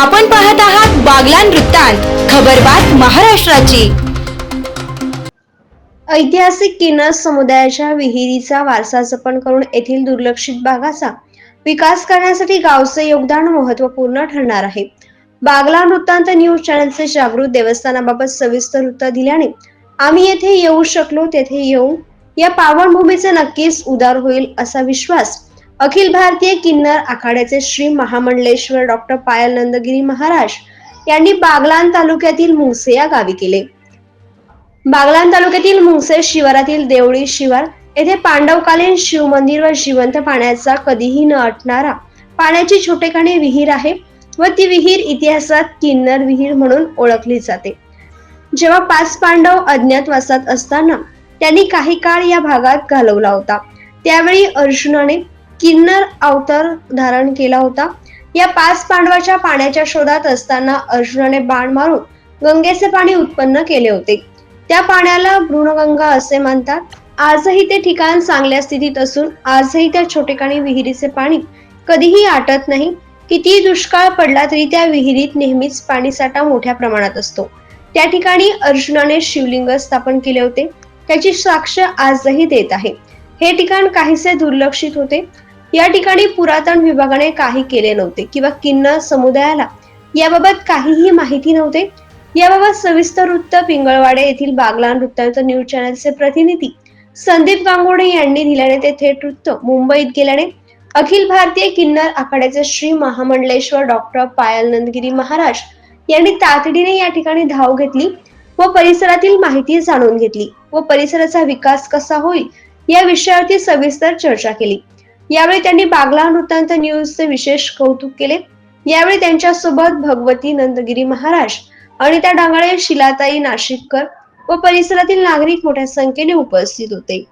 आपण पाहत आहात बागलान वृत्तांत खबरबात महाराष्ट्राची. ऐतिहासिक किनस समुदायाच्या विहिरीचा वारसा जपन करून येथील दुर्लक्षित भागाचा विकास करण्यासाठी गावचे योगदान महत्त्वपूर्ण ठरणार आहे. बागला वृत्तांत न्यूज चॅनलचे जागृत देवस्थानाबाबत सविस्तर वृत्त दिल्याने आम्ही येथे येऊ शकलो तेथे येऊन या पावनभूमीचे नक्कीच उदार होईल असा विश्वास अखिल भारतीय किन्नर आखाड्याचे श्री महामंडलेश्वर डॉक्टर पायल नंदगिरी महाराज यांनी बागलान तालुक्यातील मुंगसे या गावी केले. बागलान तालुक्यातील मुंगसे शिवारातील देवळी शिवार येथे पांडवकालीन शिवमंदिर व जिवंत पाण्याचा कधीही न अटणारा पाण्याची छोटेखानी विहीर आहे व ती विहीर इतिहासात किन्नर विहीर म्हणून ओळखली जाते. जेव्हा पाच पांडव अज्ञातवासात असताना त्यांनी काही काळ या भागात घालवला होता. त्यावेळी अर्जुनाने किन्नर अवतार धारण केला होता. या पाच पांडवाच्या पाण्याच्या शोधात असताना अर्जुनाने बाण मारून गंगेचे पाणी उत्पन्न केले होते. त्या पाण्याला भ्रूणगंगा असे म्हणतात. आजही ते ठिकाण चांगल्या स्थितीत असून आजही त्या छोटेखानी विहिरीचे पाणी कधीही आटत नाही. कितीही दुष्काळ पडला तरी त्या विहिरीत नेहमीच पाणीसाठा मोठ्या प्रमाणात असतो. त्या ठिकाणी अर्जुनाने शिवलिंग स्थापन केले होते. त्याची साक्ष आजही देत आहे. हे ठिकाण काहीसे दुर्लक्षित होते. या ठिकाणी पुरातन विभागाने काही केले नव्हते किंवा किन्नर समुदायाला याबाबत काहीही माहिती नव्हते. याबाबत सविस्तर वृत्त पिंगळवाडे येथील बागलान वृत्तांत न्यूज चॅनलचे प्रतिनिधी संदीप गांगोडे यांनी दिल्याने ते थेट वृत्त मुंबईत गेल्याने अखिल भारतीय किन्नर आखाड्याचे श्री महामंडलेश्वर डॉक्टर पायल नंदगिरी महाराज यांनी तातडीने या ठिकाणी धाव घेतली व परिसरातील माहिती जाणून घेतली व परिसराचा विकास कसा होईल या विषयावरती सविस्तर चर्चा केली. यावेळी त्यांनी बागला वृत्तांत न्यूजचे विशेष कौतुक केले. यावेळी त्यांच्यासोबत भगवती नंदगिरी महाराज अनिता डांगळे शिलाताई नाशिककर व परिसरातील नागरिक मोठ्या संख्येने उपस्थित होते.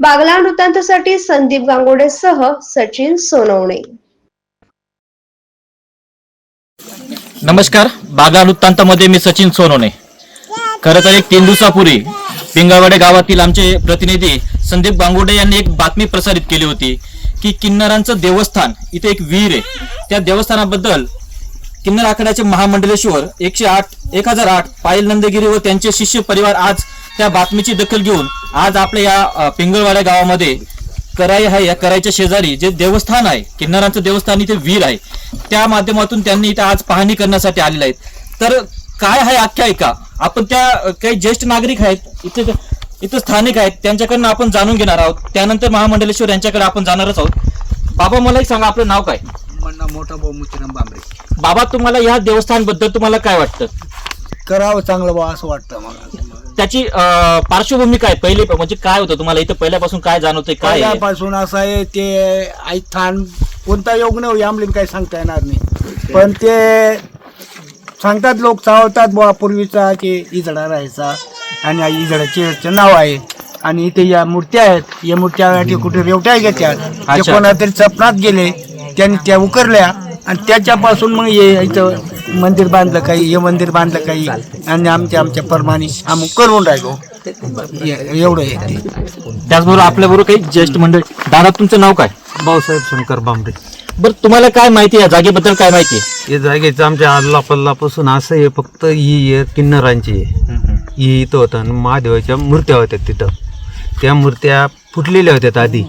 बागला वृत्तांतसाठी संदीप गांगोडेसह सचिन सोनवणे. नमस्कार. बागा वृत्तांतामध्ये मी सचिन सोनवणे. खरं तर एक तीन दिवसापूर्वी पिंगळवाडे गावातील आमचे प्रतिनिधी संदीप गांगुडे यांनी एक बातमी प्रसारित केली होती की किन्नरांचं देवस्थान इथे एक विहीर आहे. त्या देवस्थानाबद्दल किन्नर आखाड्याचे महामंडलेश्वर एकशे आठ एक हजार आठ पायल नंदगिरी व त्यांचे शिष्य परिवार आज त्या बातमीची दखल घेऊन आज आपल्या या पिंगळवाड्या गावामध्ये कराई आहे या कराईच्या शेजारी जे देवस्थान आहे किन्नरांचं देवस्थान इथे वीर आहे. त्या माध्यमातून त्यांनी इथे आज पाहणी करण्यासाठी आलेले आहेत. तर काय आहे आख्यायिका? आपण त्या काही ज्येष्ठ नागरिक आहेत इथे इथं स्थानिक आहेत त्यांच्याकडनं आपण जाणून घेणार आहोत. त्यानंतर महामंडलेश्वर यांच्याकडे आपण जाणारच आहोत. बाबा मला एक सांगा आपलं नाव काय? मोठा भाऊ मुचिरम बांबरे. बाबा तुम्हाला या देवस्थानबद्दल तुम्हाला काय वाटतं? करावं चांगलं बा असं वाटतं मला त्याची अ, पार्श्वभूमी काय? पहिले म्हणजे काय होतं तुम्हाला? इथं पहिल्यापासून काय जाणवतंय काय आहे? पहिल्यापासून असं आहे ते आई थान कोणता योग नाही आमलीन काही सांगता येणार नाही. पण ते सांगतात लोक चावतात बुवा पूर्वीचा की इजडा राहायचा. आणि या इजडाचे नाव आहे. आणि इथे या मूर्त्या आहेत. या मूर्त्या कुठे रेवट्या घेतात ते. कोणातरी सपनात गेले. त्यांनी त्या उकरल्या. आणि त्याच्यापासून मग हे इथं मंदिर बांधलं काही हे मंदिर बांधलं काही. आणि आमच्या आमच्या प्रमाणे आम्ही करून राहिलो. एवढं आहे त्याचबरोबर आपल्याबरोबर काही ज्येष्ठ मंडळी. दादा तुमचं नाव काय? भाऊसाहेब शंकर बांबरे. बरं तुम्हाला काय माहिती आहे? या जागेबद्दल काय माहिती आहे? या जागेचं आमच्या आल्ला पल्लापासून असं आहे फक्त ही किन्नरांची आहे. ही इथं होतं आणि महादेवाच्या मूर्त्या होत्या तिथं. त्या मूर्त्या फुटलेल्या होत्या आधी.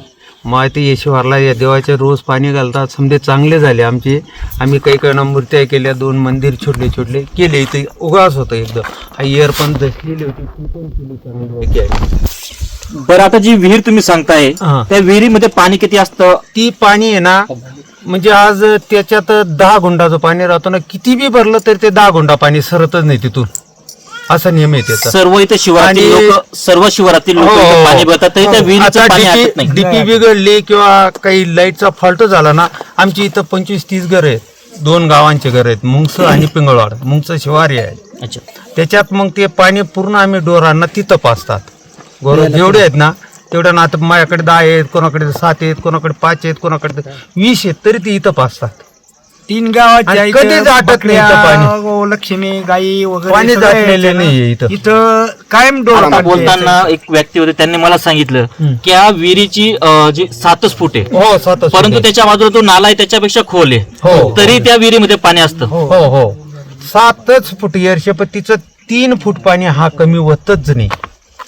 मग ते येशवारला या देवाच्या रोज पाणी घालतात. समजे चांगले झाले आमचे. आम्ही काही काही मूर्त्या केल्या दोन मंदिर छोटले छोटले केले. इथे उगाच होतं एकदम. हा इयर पण धसलेली होती ती पण केली चांगली. आहे. बरं आता जी विहीर तुम्ही सांगताय. त्या विहिरीमध्ये पाणी किती असतं? ती पाणी आहे ना म्हणजे आज त्याच्यात दहा गुंडाचं पाणी राहतो ना किती बी भरलं तरी ते दहा गुंडा पाणी सरतच नाही तिथून. असा नियम आहे त्याचा. सर्व इथे शिवारातील आणि- लोक सर्व शिवारातील लोक हो, इथे हो. पाणी भरतात तरी त्या. विहिरीचं आता पाणी DP आटत नाही. डीपी बिघडली किंवा काही लाईटचा फॉल्ट झाला ना आमची इथं पंचवीस तीस घर आहेत. दोन गावांचे घर आहेत मुंगस आणि पिंगळवाड. मुंगस शिवारी आहे. अच्छा. त्याच्यात मग ते पाणी पूर्ण आम्ही डोरांना तिथं पाचतात गोर जेवढे आहेत ना तेवढ्या ना आता माझ्याकडे दहा आहेत कोणाकडे सात आहेत कोणाकडे पाच आहेत कोणाकडे वीस आहेत तरी ते इथं पाचतात तीन आणि जायचं, कधीच अटक नाही बकऱ्या, इथं पाणी. गो, लक्ष्मी गाई वगैरे सगळं. नाहीये इथं. इथं कायम डोळा आता बोलताना एक व्यक्ती होते त्यांनी मला सांगितलं की या विहिरीची अं, जी सातच फूट आहे. हो स्वतः परंतु त्याच्या बाजूला तो नाला आहे त्याच्यापेक्षा खोल आहे. हो. तरी त्या विहिरीमध्ये पाणी असतं. हो हो सातच फूट येरशेपतीचं तीन फूट पाणी हा कमी होतच नाही.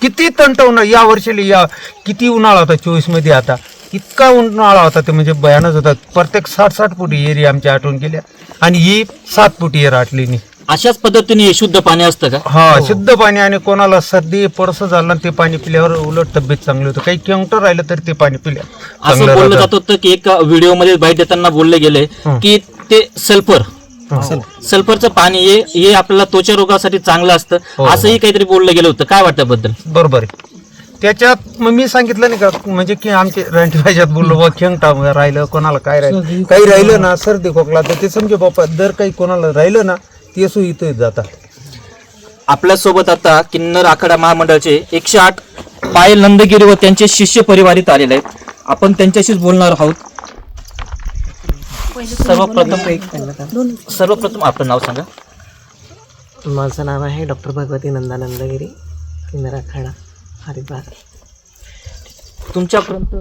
किती तंटवणं या वर्षी या किती उन्हाळा होता चोवीसमध्ये आता? इतका उन्हाळा होता ते म्हणजे भयानच होता. प्रत्येक साठ साठ फूट एरी आमच्या आठवून गेल्या. आणि ही सात फूट येर आटली नाही. अशाच पद्धतीने हे शुद्ध पाणी असतं का? हा शुद्ध पाणी आणि कोणाला सर्दी पडसं झालं ते पाणी पिल्यावर उलट तब्येत चांगली होतं. काही केवटर राहिलं तर ते पाणी पिल्या. असं चांगलं बोललं राहतं. जात होतं की एका व्हिडिओमध्ये बाईट देताना बोलले गेले हं. की ते सल्फर हो. सल्फरचं पाणी हे हे आपल्याला त्वचा रोगासाठी चांगलं असतं. हो. असंही काहीतरी बोललं गेलं होतं. काय वाटतं बद्दल? बरोबर आहे. त्याच्यात मग मी सांगितलं नाही का म्हणजे की आमचे रानटी भाषेत बोललो बा खेंगटा राहिलं कोणाला काय राहिलं? काही राहिलं ना सर्दी खोकला. तर ते समजे बापा जर काही कोणाला राहिलं ना ते सु इथं जातात. आपल्यासोबत आता किन्नर आखाडा महामंडळाचे एकशे आठ पायल नंदगिरी व त्यांचे शिष्य परिवारित आलेले आहेत. आपण त्यांच्याशीच बोलणार आहोत. सर्वप्रथम सर्वप्रथम आपलं नाव सांगा. माझं नाव आहे डॉक्टर भगवती नंदानंदगिरी किन्नर अरे हरिद्वार तुमच्यापर्यंत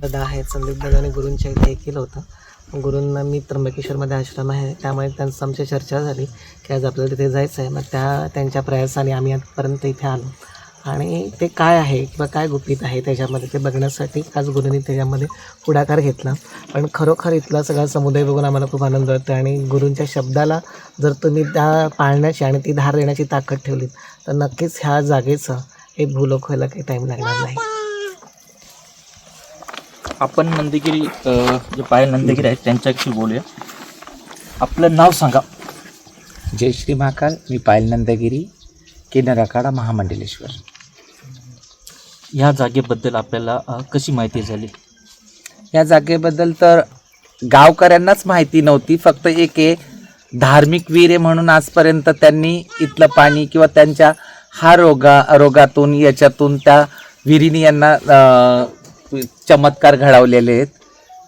दादा आहेत संदीप दादाने गुरूंच्या इथे हे केलं होतं. गुरूंना मी त्र्यंबकेश्वरमध्ये आश्रम आहे त्यामुळे त्यांचं आमची चर्चा झाली की आज आपल्याला तिथे जायचं आहे. मग त्या त्यांच्या प्रयासाने आम्ही आजपर्यंत इथे आलो. आणि ते काय आहे किंवा काय गुपित आहे त्याच्यामध्ये ते बघण्यासाठी आज गुरुंनी त्याच्यामध्ये पुढाकार घेतला. पण खरोखर इथला सगळा समुदाय बघून आम्हाला खूप आनंद वाटतो आणि गुरूंच्या शब्दाला जर तुम्ही त्या पाळण्याची आणि ती धार देण्याची ताकद ठेवली तर नक्कीच ह्या जागेचं हे भूलोक व्हायला काही टाईम लागणार नाही. आपण नंदगिरी जे पायल नंदगिरी आहेत त्यांच्याशी बोलूया. आपलं नाव सांगा. जय श्री महाकाल. मी पायल नंदगिरी किन्नर आखाडा महामंडलेश्वर. ह्या जागेबद्दल आपल्याला कशी माहिती झाली? या जागेबद्दल तर गावकऱ्यांनाच माहिती नव्हती. फक्त एक आहे धार्मिक वीर आहे म्हणून आजपर्यंत त्यांनी इथलं पाणी किंवा त्यांच्या हा रोगा रोगातून याच्यातून त्या विहिरीने यांना चमत्कार घडवलेले आहेत.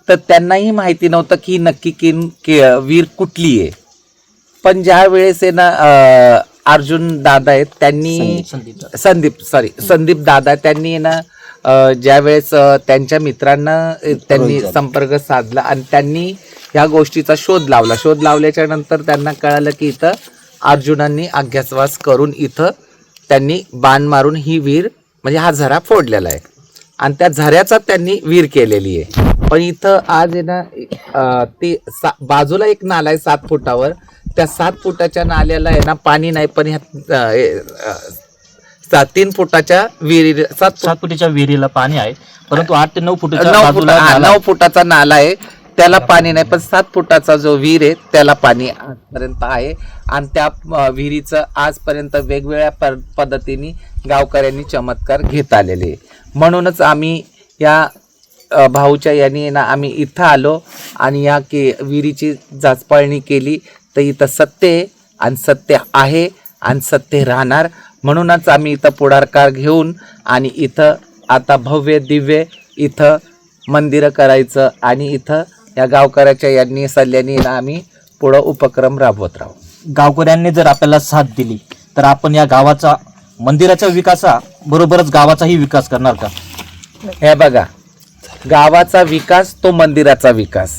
तर त्यांनाही माहिती नव्हतं की नक्की की की वीर कुठली आहे. पण ज्या वेळेस आहे ना अर्जुन दादा आहेत त्यांनी संदीप सॉरी संदीप दादा त्यांनी ना अ, ज्यावेळेस अ, त्यांच्या मित्रांना त्यांनी संपर्क साधला आणि त्यांनी ह्या गोष्टीचा शोध लावला. शोध लावल्याच्या नंतर त्यांना कळालं की इथं अर्जुनांनी अज्ञातवास करून इथं त्यांनी बाण मारून ही वीर म्हणजे हा झरा फोडलेला आहे. आणि त्या झऱ्याचा त्यांनी वीर केलेली आहे. पण इथं आज आहे ना ती सा बाजूला एक नाला आहे सात फुटावर. त्या सात फुटाच्या नाल्याला आहे ना पाणी नाही पण ह्या तीन फुटाच्या विहिरी सात सात फुटीच्या विहिरीला पाणी आहे. परंतु आठ ते नऊ फुटीच्या फुट नऊ फुटाचा नाला आहे. त्याला पाणी नाही पण सात फुटाचा जो विहीर आहे त्याला पाणी आजपर्यंत आहे. आणि त्या विहिरीचं आजपर्यंत वेगवेगळ्या प- पद्धतीने गावकऱ्यांनी चमत्कार घेत आलेले म्हणूनच आम्ही या भाऊच्या यांनी ना आम्ही इथं आलो आणि या के विहिरीची जाचपाळणी केली. तर इथं सत्य आहे आणि सत्य आहे आणि सत्य राहणार. म्हणूनच आम्ही इथं पुढाकार घेऊन आणि इथं आता भव्य दिव्य इथं मंदिरं करायचं आणि इथं या गावकऱ्याच्या यांनी सल्ल्याने आम्ही पुढं उपक्रम राबवत राहू. गावकऱ्यांनी जर आपल्याला साथ दिली तर आपण या गावाचा मंदिराच्या विकासा बरोबरच गावाचाही विकास करणार का? हे बघा गावाचा विकास तो मंदिराचा विकास.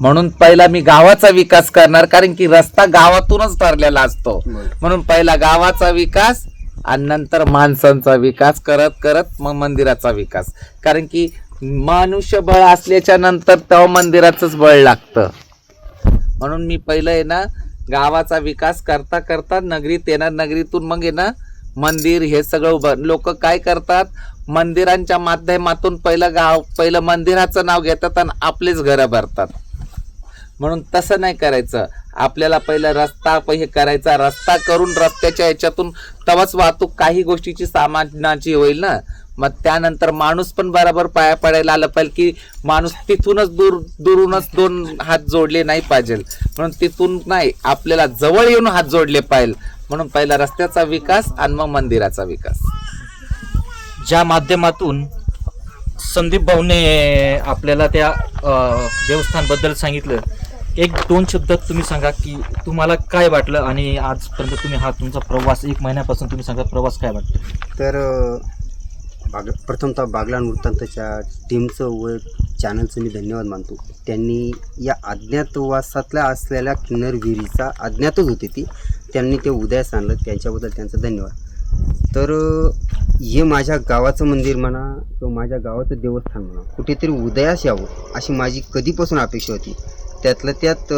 म्हणून पहिला मी गावाचा विकास करणार कारण की रस्ता गावातूनच ठरलेला असतो. म्हणून पहिला गावाचा विकास आणि नंतर माणसांचा विकास करत करत मग मंदिराचा विकास. कारण की मनुष्यबळ असल्याच्या नंतर तेव्हा मंदिराचंच बळ लागतं. म्हणून मी पहिलं आहे ना गावाचा विकास करता करता नगरीत येणार नगरीतून मग आहे ना मंदिर हे सगळं उभं. लोक काय करतात? मंदिरांच्या माध्यमातून पहिलं गाव पहिलं मंदिराचं नाव घेतात आणि आपलेच घरं भरतात. म्हणून तसं नाही करायचं. आपल्याला पहिला रस्ता हे करायचा रस्ता करून रस्त्याच्या ह्याच्यातून तवाच वाहतूक काही गोष्टीची सामानाची होईल ना? मग त्यानंतर माणूस पण बरोबर पाया पडायला आलं पाहिजे की माणूस तिथूनच दूर दुरूनच दोन हात जोडले नाही पाहिजे. म्हणून तिथून नाही आपल्याला जवळ येऊन हात जोडले पाहिजे. म्हणून पहिला रस्त्याचा विकास आणि मग मंदिराचा विकास. ज्या माध्यमातून संदीप भाऊने आपल्याला त्या देवस्थानबद्दल सांगितलं एक दोन शब्दात तुम्ही सांगा की तुम्हाला काय वाटलं आणि आजपर्यंत तुम्ही हा तुमचा प्रवास एक महिन्यापासून तुम्ही सांगा प्रवास काय वाटतं? तर बाग प्रथमतः बागला वृत्तांतच्या टीमचं व चॅनलचं मी धन्यवाद मानतो. त्यांनी या अज्ञातवासातल्या असलेल्या किन्नर विहिरीचा अज्ञातच होती ती त्यांनी ते उदयास आणलं त्यांच्याबद्दल त्यांचा धन्यवाद. तर हे माझ्या गावाचं मंदिर म्हणा किंवा माझ्या गावाचं देवस्थान म्हणा कुठेतरी उदयास यावं अशी माझी कधीपासून अपेक्षा होती. त्यातलं त्यात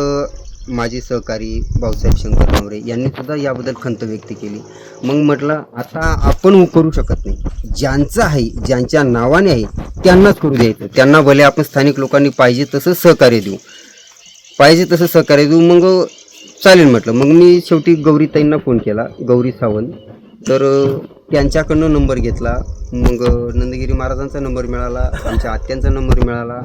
माझे सहकारी भाऊसाहेब शंकर कांबरे यांनी सुद्धा याबद्दल खंत व्यक्त केली. मग म्हटलं आता आपण करू शकत नाही. ज्यांचं आहे ज्यांच्या नावाने आहे त्यांनाच करू द्यायचं. त्यांना भले आपण स्थानिक लोकांनी पाहिजे तसं सहकार्य देऊ. पाहिजे तसं सहकार्य देऊ मग चालेल म्हटलं. मग मी शेवटी गौरीताईंना फोन केला गौरी सावंत. तर त्यांच्याकडनं नंबर घेतला. मग नंदगिरी महाराजांचा नंबर मिळाला आमच्या आत्यांचा नंबर मिळाला.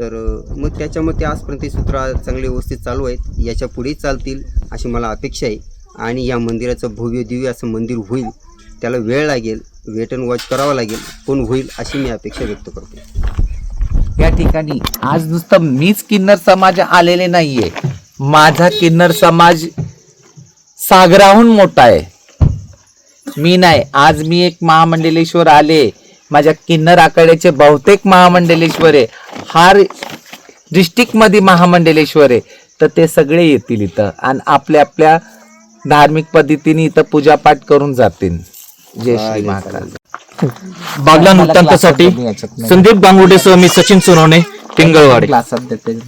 तर मग त्याच्यामध्ये आजपर्यंत सूत्र चांगले व्यवस्थित चालू आहेत. याच्या पुढेही चालतील अशी मला अपेक्षा आहे. आणि या मंदिराचं भव्य दिव्य असं मंदिर होईल त्याला वेळ लागेल वेट अँड वॉच करावा लागेल पण होईल अशी मी अपेक्षा व्यक्त करतो. या ठिकाणी आज नुसतं मीच किन्नर समाज आलेले नाहीये. माझा किन्नर समाज सागराहून मोठा आहे. मी नाही आज मी एक महामंडलेश्वर आले. माझ्या किन्नर आखाड्याचे बहुतेक महामंडलेश्वर आहे हार डिस्ट्रिक्टमध्ये महामंडलेश्वर आहे तर ते सगळे येतील इथं आणि आपल्या आपल्या धार्मिक पद्धतीने इथं पूजापाठ करून जातील. जय श्री महाकाल. बागला वृत्तांतासाठी संदीप गांगुर्डेसह मी सचिन सोनवणे पिंगळवाडे.